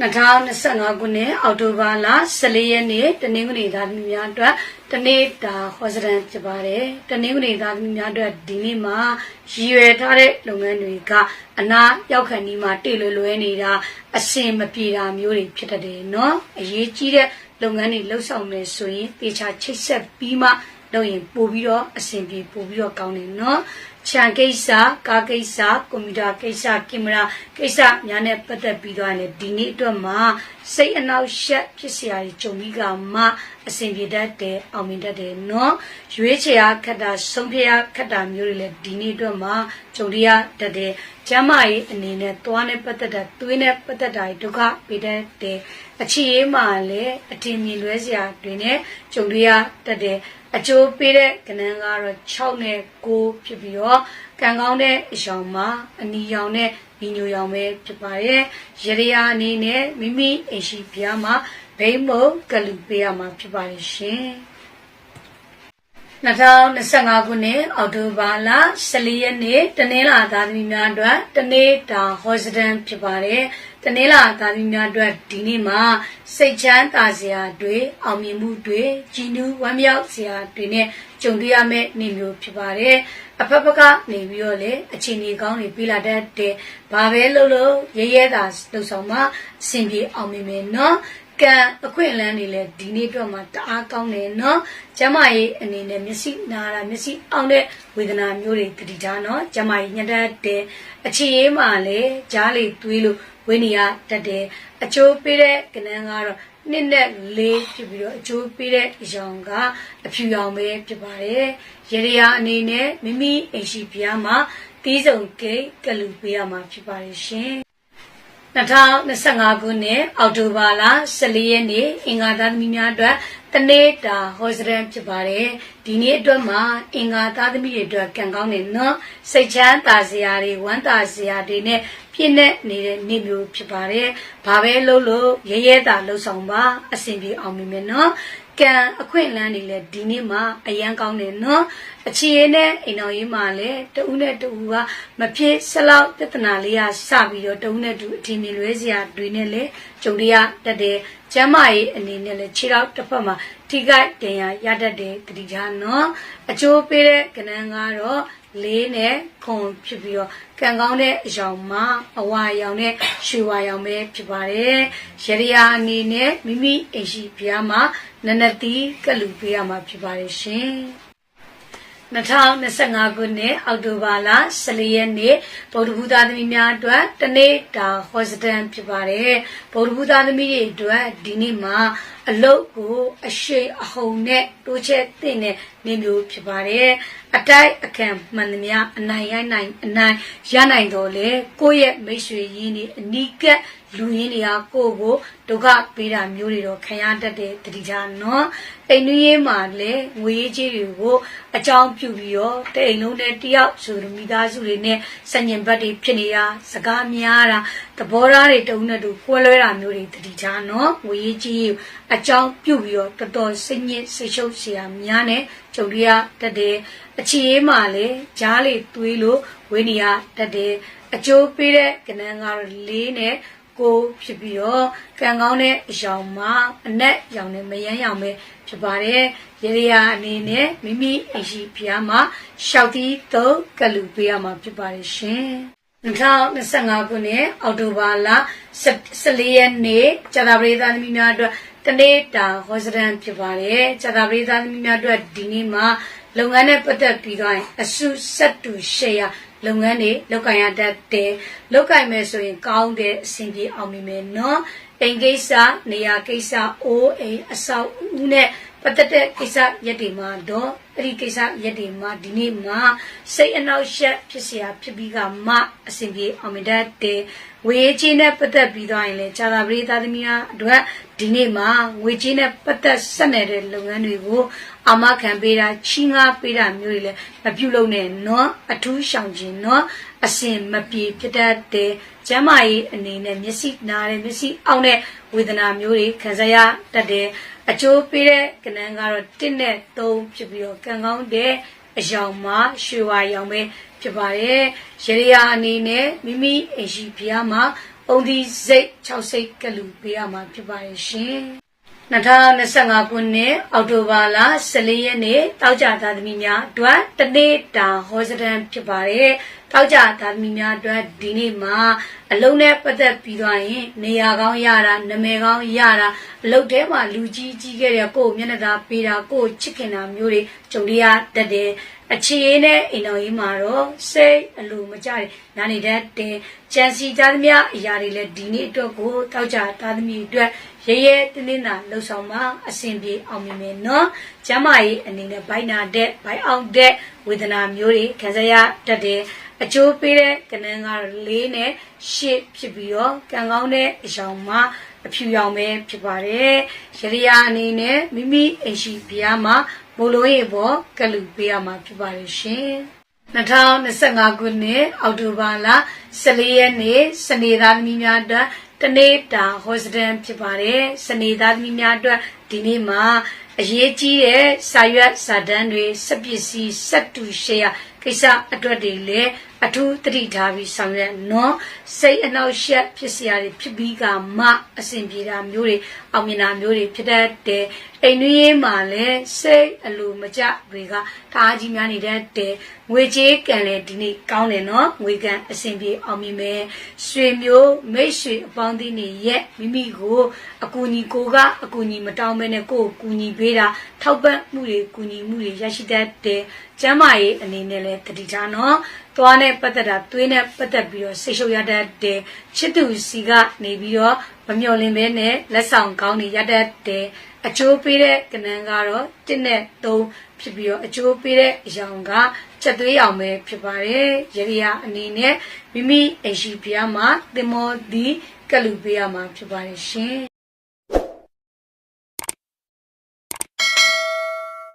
2025ခုနှစ်အောက်တိုဘာလ14ရက်နေ့တနင်္ဂနွေသားသမီးများအတွက်တနေ့တာဟောစရန်ဖြစ်ပါတယ်။တနင်္ဂနွေသားသမီးများအတွက်ဒီနေ့မှာရည်ရွယ်ထားတဲ့လုပ်ငန်းတွေကအနာရောက်ခံဒီမှာတေလွယ်လွယ်နေတာအစင်မပြေတာမျိုးတွေဖြစ်တတ်တယ်နော်။အရေးကြီးတဲ့လုပ်ငန်းတွေလှုပ်ဆောင်မယ်ဆိုရင်တေချာချိတ်ဆက်ပြီးမှ လုပ်ရင်ပို့ပြီးတော့အဆင်ပြေပို့ပြီးတော့ကောင်းတယ်နော်ခြံကိစ္စကားကိစ္စကွန်ပျူတာကိစ္စကင်မရာကိစ္စများနဲ့ပတ်သက်ပြီးတော့လည်းဒီနေ့အတွက်မှာစိတ်အနှောက်အယှက်ဖြစ်စရာကြီးဂျုံပြီးကမှအဆင်ပြေတတ်တယ်အောင်မြင်တတ်တယ်နော်ရွေးချယ်ရခက်တာဆုံးဖြတ်ရခက်တာမျိုးတွေလည်းဒီနေ့အတွက်မှာဂျုံရတတ်တယ်ကျမ်းမာရေးအနေနဲ့သွားနဲ့ပတ်သက်တာသွေးနဲ့ပတ်သက်တာဒုက္ခပေးတတ်တယ်အခြေရေးမှာလည်းအထင်မြင်လွဲစရာတွေနဲ့ဂျုံရတတ်တယ် အကျိုးပေးတဲ့ကဏ္ဍကတော့6နဲ့9ဖြစ်ပြီးတော့ကံကောင်းတဲ့အရောင်မှာအနီရောင်နဲ့ညီညိုရောင်ပဲဖြစ်ပါတယ်။ရရယာအနေနဲ့မိမိအိမ်ရှိပြားမှာဘိမ့်မုတ်ကလူပေးရမှာဖြစ်ပါတယ်ရှင်။2025ခုနှစ်အောက်တိုဘာလ14ရက်နေ့တနင်္လာသားသမီးများအတွက်တနေ့တာဟောစတန်ဖြစ်ပါတယ်။ တနင်္လာသားသမီးများအတွက်ဒီနေ့မှာစိတ်ချမ်းသာစရာတွေအောင်မြင်မှုတွေကြီးနူးဝမ်းမြောက်စရာတွေနဲ့ကြုံတွေ့ရမယ့်နေ့မျိုးဖြစ်ပါတယ်။အဖက်ဖက်ကနေပြီးတော့လေအခြေအနေကောင်းတွေပြလာတတ်တဲ့ဘာပဲလုပ်လို့ရဲရဲတာလှုပ်ဆောင်မှအဆင်ပြေအောင်မြင်မယ်နော်။ ကံအခွင့်အလန်းတွေလည်းဒီနေ့အတွက်မှာတအားကောင်းတယ်နော်ကျမကြီးအနေနဲ့မျက်စိနာတာမျက်စိအောင်တဲ့ဝေဒနာမျိုးတွေတတိထားနော်ကျမကြီးညတတ်တယ်အခြေရေးမှာလည်းကြားလေသွေးလို့ဝိနေရတတ်တယ်အချိုးပေးတဲ့ကဏ္ဍကတော့နှစ်နဲ့လေးဖြစ်ပြီးတော့အကျိုးပေးတဲ့အရောင်ကအဖြူရောင်ပဲဖြစ်ပါတယ်ရေရရာအနေနဲ့မိမိအိမ်ရှိပြားမှာတီးစုံကိတ်ကလူပေးရမှာဖြစ်ပါတယ်ရှင် 2025ခုနှစ်အောက်တိုဘာလ14ရက်နေ့အင်္ဂါသားသမီးများအတွက်တနေ့တာဟောစရန်ဖြစ်ပါတယ်ဒီနေ့အတွက်မှာအင်္ဂါသားသမီးတွေအတွက်ကံကောင်းနေနော်စိတ်ချမ်းသာစရာတွေဝမ်းသာစရာတွေနဲ့ပြည့်နဲ့နေတဲ့နေ့မျိုးဖြစ်ပါတယ်ဘာပဲလုပ်လို့ရဲရဲတာလှုပ်ဆောင်ပါအဆင်ပြေအောင်မြင်မယ်နော် ကံအခွင့်အလန်းတွေလည်းဒီနေ့မှအရန်ကောင်းတယ်နော်အခြေအနေနဲ့အိမ်တော်ရေးမှာလည်းတဦးနဲ့တဦးကမဖြစ်စလောက်ပြဿနာလေးကစပြီးတော့တဦးနဲ့တူအထင်မြင်လွဲစရာတွေနဲ့လည်းကြုံရတတ်တယ်ကျမ်းမာရေးအနေနဲ့လည်းခြေထောက်တစ်ဖက်မှာထိခိုက်တင်ရရတတ်တယ်တတိထားနော်အကျိုးပေးတဲ့ကဏ္ဍကတော့လေးနဲ့ခွန်ဖြစ်ပြီးတော့ကံကောင်းတဲ့အရောင်မှာအဝါရောင်နဲ့ရွှေဝါရောင်ပဲဖြစ်ပါတယ်ရရယာအနေနဲ့မိမိအိမ်ရှိပြားမှာ နနတိကလူပေးရမှာဖြစ်ပါတယ်ရှင်2025ခုနှစ်အောက်တိုဘာလ14ရက်နေ့ဗုဒ္ဓဘုရားသမီးများအတွက်တနေ့တာဟောစတန်ဖြစ်ပါတယ်ဗုဒ္ဓဘုရားသမီးတွေအတွက်ဒီနေ့မှာအလုတ်ကိုအရှိအဟုန်နဲ့တိုးချက်သိတဲ့နေမျိုးဖြစ်ပါတယ်အတိုက်အခံမှန်သမျှအနိုင်ရနိုင်အနိုင်ရနိုင်တော့လေကိုယ့်ရဲ့မိတ်ဆွေရင်းနေအနီးကပ် လူရင်းတွေကကိုယ့်ကိုဒုက္ခပေးတာမျိုးတွေတော့ခံရတတ်တဲ့တတိကြနော်အိမ်နွေးရေးမှာလည်းငွေရေးကြေးတွေကိုအကြောင်းပြုပြီးတော့တိမ်လုံးနဲ့တယောက်ဆိုမိသားစုတွေနဲ့ဆင်ញင်ဘက်တွေဖြစ်နေတာစကားများတာသဘောထားတွေတုံနဲ့တူကွဲလွဲတာမျိုးတွေတတိကြနော်ငွေရေးကြေးအကြောင်းပြုပြီးတော့တော်တော်စိတ်ညစ်စိတ်ရှုပ်စရာများနဲ့ကြုံရတတ်တယ်အခြေရေးမှာလည်းဂျားလေးသွေးလို့ဝေးနေရတတ်တယ်အကျိုးပေးတဲ့ကဏ္ဍကတော့လေးနဲ့ ကိုဖြစ်ပြီးတော့ကံကောင်းတဲ့အယောင်မှာအနက်ရောင်နဲ့မယမ်းရောင်ပဲဖြစ်ပါတယ်ရေရယာအနေနဲ့မိမိအရှိဖျားမှာရှောက်တီးတော့ကလူပေးရမှာဖြစ်ပါတယ်ရှင်2025ခုနှစ်အောက်တိုဘာလ14ရက်နေ့ကျသာပရိသတ်သမီးများအတွက်တနေ့တာဟောစရန်ဖြစ်ပါတယ်ကျသာပရိသတ်သမီးများအတွက်ဒီနေ့မှာလုပ်ငန်းနဲ့ပတ်သက်ပြီးတော့အစုဆက်တူရှယ်ယာ လုပ်ငန်းတွေလုပ်ကိုင်ရတတ်တယ်လုပ်ကိုင်မယ်ဆိုရင်ကောင်းတဲ့အဆင်ပြေအောင်မြင်မယ်နော်အိမ်ကိစ္စနေရာကိစ္စအိုးအိမ်အဆောက်အဦနဲ့ပတ်သက်တဲ့ကိစ္စရက်တွေမှာတော့အဲ့ဒီကိစ္စရက်တွေမှာဒီနေ့မှာစိတ်အနှောက်အယှက်ဖြစ်เสียဖြစ်ပြီးကမှအဆင်ပြေအောင်မြင်တတ်တယ်ဝေကြီးနဲ့ပတ်သက်ပြီးတော့ရင်လေဇာတာပရိသတ်သမီးများအတွက်ဒီနေ့မှာငွေကြီးနဲ့ပတ်သက်ဆက်နေတဲ့လုပ်ငန်းတွေကို အမခံပေးတာချီးငှားပေးတာမျိုးတွေလည်းမပြုလုပ်နဲ့နော်အထူးရှောင်ခြင်းနော်အစင်မပြေဖြစ်တတ်တဲ့ကျမ်းမာရေးအနေနဲ့မျက်စိနားတဲ့မျက်စိအောင့်တဲ့ဝေဒနာမျိုးတွေခံစားရတတ်တဲ့အကျိုးပေးတဲ့ကဏ္ဍကတော့1နဲ့3ဖြစ်ပြီးတော့ကံကောင်းတဲ့အယောင်မှာရွှေဝါရောင်ပဲဖြစ်ပါတယ်ရေရယာအနေနဲ့မိမိအိမ်ရှိဖျားမှာပုံဒီစိတ်6စိတ်ကလူပေးရမှာဖြစ်ပါတယ်ရှင် 2025ခုနှစ်အောက်တိုဘာလ14ရက်နေ့တောက်ကြသားသမီးများအတွက်တနေ့တာဟောစတန်ဖြစ်ပါတယ်။တောက်ကြသားသမီးများအတွက်ဒီနေ့မှာအလုံးနဲ့ပတ်သက်ပြီးသွားရင် နေရာကောင်းရတာနာမည်ကောင်းရတာအလုပ်ထဲမှာလူကြီးကြီးခဲ့တဲ့ကိုယ်မျက်နှာသာပေးတာကိုယ်ချစ်ခင်တာမျိုးတွေကြုံရတတ်တယ်။အခြေရေးနဲ့အိမ်တော်ကြီးမှာတော့စိတ်အလိုမကြတဲ့နာနေတတ်တယ်။ကြံစီသားသမီးအရာတွေလည်းဒီနေ့အတွက်ကိုတောက်ကြသားသမီးအတွက် ရဲရဲတင်းတင်းသာလှုပ်ဆောင်မှာအဆင်ပြေအောင်မြင်မယ်နော်ကျမ်းမာရေးအနေနဲ့ဘိုင်းနာတဲ့ဘိုင်းအောင်တဲ့ဝေဒနာမျိုးတွေခံစားရတတ်တယ်အကျိုးပေးတဲ့ကဏ္ဍကလေးနဲ့ရှစ်ဖြစ်ပြီးတော့ကံကောင်းတဲ့အရောင်မှာအဖြူရောင်ပဲဖြစ်ပါတယ်ရရိယာအနေနဲ့မိမိအိမ်ရှိဘုရားမှာမိုးလုံးရေပေါ်ကလူပေးရမှာဖြစ်ပါတယ်ရှင်2025ခုနှစ်အောက်တိုဘာလ14ရက်နေ့စနေသားသမီးများအတွက် တနေ့တာဟောစတန်ဖြစ်ပါတယ်စနေသားသမီးများအတွက်ဒီနေ့မှာအရေးကြီးတဲ့စာရွက်စာတမ်းတွေစက်ပစ္စည်းစက်တူရှယ်ယာကိစ္စအတွက်တွေလည်းအထူးသတိထားပြီးဆောင်ရွက်နော်စိတ်အနှောက်အယှက်ဖြစ်စရာတွေဖြစ်ပြီးကမှအဆင်ပြေတာမျိုးတွေအောင်မြင်တာမျိုးတွေဖြစ်တတ်တယ် အိမ်တွင်းရေးမှာလည်းစိတ်အလိုမကျတွေကတအားကြီးများနေတတ်တယ်ငွေကြေးကံလည်းဒီနေ့ကောင်းတယ်နော်ငွေကံအဆင်ပြေအောင်မြင်မယ်ရွှေမျိုးမိတ်ရွှေအပေါင်းအသင်းတွေရဲ့မိမိကိုအကူအညီကိုကအကူအညီမတောင်းမဲနဲ့ကိုယ်ကိုကူညီပေးတာထောက်ပံ့မှုတွေကူညီမှုတွေရရှိတတ်တယ်ကျမ်းမာရေးအနေနဲ့လည်းတတိထားနော်သွားနဲ့ပတ်သက်တာသွေးနဲ့ပတ်သက်ပြီးတော့ဆိတ်ရှုပ်ရတတ်တယ်ချစ်သူစီကနေပြီးတော့မမျော်လင့်ဘဲနဲ့လက်ဆောင်ကောင်းတွေရတတ်တယ် အကျိုးပေးတဲ့ကဏ္ဍကတော့1နဲ့3ဖြစ်ပြီးတော့အကျိုးပေးတဲ့အရောင်ကချက်သွေးရောင်ပဲဖြစ်ပါတယ်ရရိယာအနေနဲ့မိမိအိမ်ရှိဖျားမှာသင်္မောသည်ကလူပေးရမှာဖြစ်ပါတယ်ရှင်